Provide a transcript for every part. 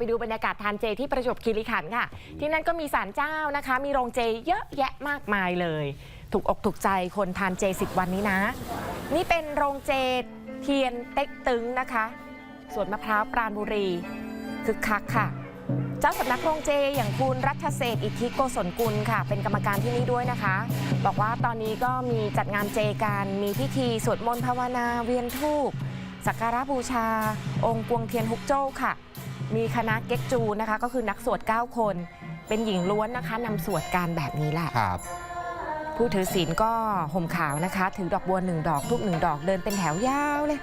ไปดูบรรยากาศทานเจที่ประจวบคีรีขันธ์ค่ะ ที่นั่นก็มีศาลเจ้านะคะ มีโรงเจเยอะแยะมากมายเลย ถูกอกถูกใจคนทานเจ10วันนี้นะ นี่เป็นโรงเจเทียนเต็กตึงนะคะสวนมะพร้าวปราณบุรีคึกคักค่ะ เจ้าสำนักโรงเจอย่างคุณรัฐเศษอิทธิโกศลกุลค่ะ เป็นกรรมการที่นี่ด้วยนะคะ บอกว่าตอนนี้ก็มีจัดงานเจกันมีพิธีสวดมนต์ภาวนาเวียนธูปสักการะบูชา องค์กวงเทียนฮุกโจ้ค่ะ มีคณะเก๊กจูนะคะ ก็คือนักสวด 9 คน เป็นหญิงล้วนนะคะนำสวดการแบบนี้แหละ ครับ ผู้ถือศีลก็ห่มขาวนะคะ ถือดอกบัวหนึ่งดอกทูบหนึ่งดอกเดินเป็นแถวยาวเลย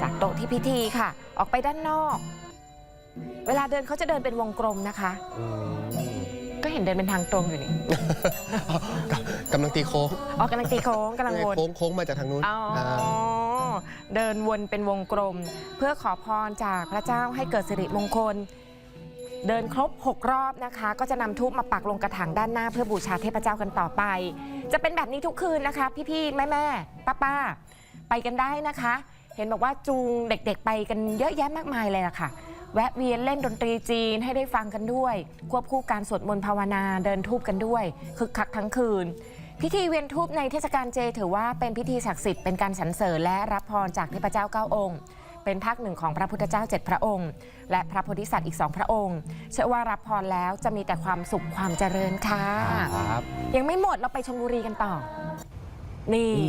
จากโต๊ะที่พิธีค่ะ ออกไปด้านนอก เวลาเดินเขาจะเดินเป็นวงกลมนะคะอืมก็เห็นเดินเป็นทางตรงอยู่นี่กำลังตีโค้งออกกำลังตีโค้งกำลังวนโค้งโค้งมาจากทางนู้นอ๋ออาเดินวนเป็นวงกลม เพื่อขอพรจากพระเจ้าให้เกิดสิริมงคล เดินครบ 6 รอบนะคะ ก็จะนำทูบมาปักลงกระถางด้านหน้า เพื่อบูชาเทพเจ้ากันต่อไป จะเป็นแบบนี้ทุกคืนนะคะ พี่ๆแม่ๆป้าๆไปกันได้นะคะ เห็นบอกว่าจูงเด็กๆ ไปกันเยอะแยะมากมายเลยล่ะค่ะแวะเวียนเล่นดนตรีจีนให้ได้ฟังกันด้วย ควบคู่การสวดมนต์ภาวนาเดินทูบกันด้วยคึกคักทั้งคืน พิธีเวียนทูบในเทศกาลเจ ถือว่าเป็นพิธีศักดิ์สิทธิ์เป็นการสรรเสริญและรับพรจากเทพเจ้าเก้าองค์ เป็นภาคหนึ่งของพระพุทธเจ้าเจ็ดพระองค์ และพระโพธิสัตว์อีกสองพระองค์ เชื่อว่ารับพรแล้วจะมีแต่ความสุขความเจริญค่ะครับ ยังไม่หมดเราไปชลบุรีกันต่อ นี่โอ้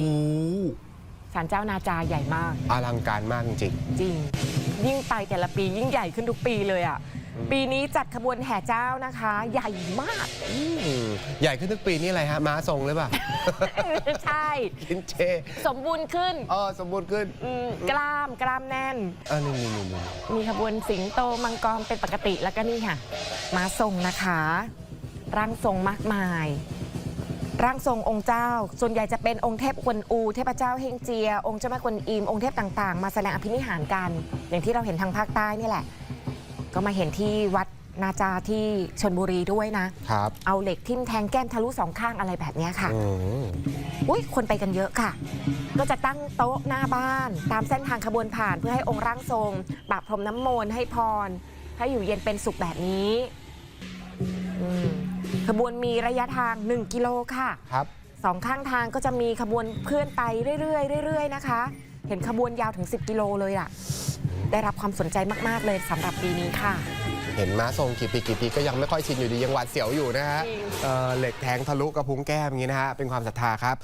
ศาลเจ้านาจาใหญ่มาก อลังการมากจริงจริงยิ่งไปแต่ละปียิ่งใหญ่ขึ้นทุกปีเลยอะ ปีนี้จัดขบวนแห่เจ้านะคะ ใหญ่มากๆอืมใหญ่ขึ้นทุกปีนี่อะไรฮะม้าทรงหรือเปล่าใช่ กินเจสมบูรณ์ขึ้นเออสมบูรณ์ขึ้นอืมกล้ามกล้ามแน่นเออนี่นี่นี่นี่มีขบวนสิงโตมังกรเป็นปกติแล้วก็นี่ค่ะมาทรงนะคะ ร่างทรงมากมาย ร่างทรงองค์เจ้า ส่วนใหญ่จะเป็นองค์เทพกวนอู เทพเจ้าเฮงเจีย องค์เจ้าแม่กวนอิมองค์เทพต่างๆ มาแสดงอภินิหารกัน อย่างที่เราเห็นทางภาคใต้นี่แหละ ก็มาเห็นที่วัดนาจาที่ชนบุรีด้วยนะ ครับ เอาเหล็กทิ่มแทงแก้มทะลุสองข้างอะไรแบบเนี้ยค่ะอืมอุ้ยคนไปกันเยอะค่ะ ก็จะตั้งโต๊ะหน้าบ้าน ตามเส้นทางขบวนผ่านเพื่อให้องค์ร่างทรงปราบพรมน้ำมนต์ให้พร ให้อยู่เย็นเป็นสุขแบบนี้อืมขบวนมีระยะทาง 1 กิโลค่ะ ครับ สองข้างทางก็จะมีขบวนเคลื่อนไปเรื่อยๆเรื่อยๆนะคะ เห็นขบวนยาวถึง 10 กิโลเลยอะ ได้รับความสนใจมากๆเลยสำหรับปีนี้ค่ะ เห็นม้าทรงกี่ปีกี่ปีก็ยังไม่ค่อยชินอยู่ดียังหวาดเสียวอยู่นะฮะจริงเออเหล็กแทงทะลุกระพุ้งแก้มอย่างนี้นะฮะเป็นความศรัทธาครับ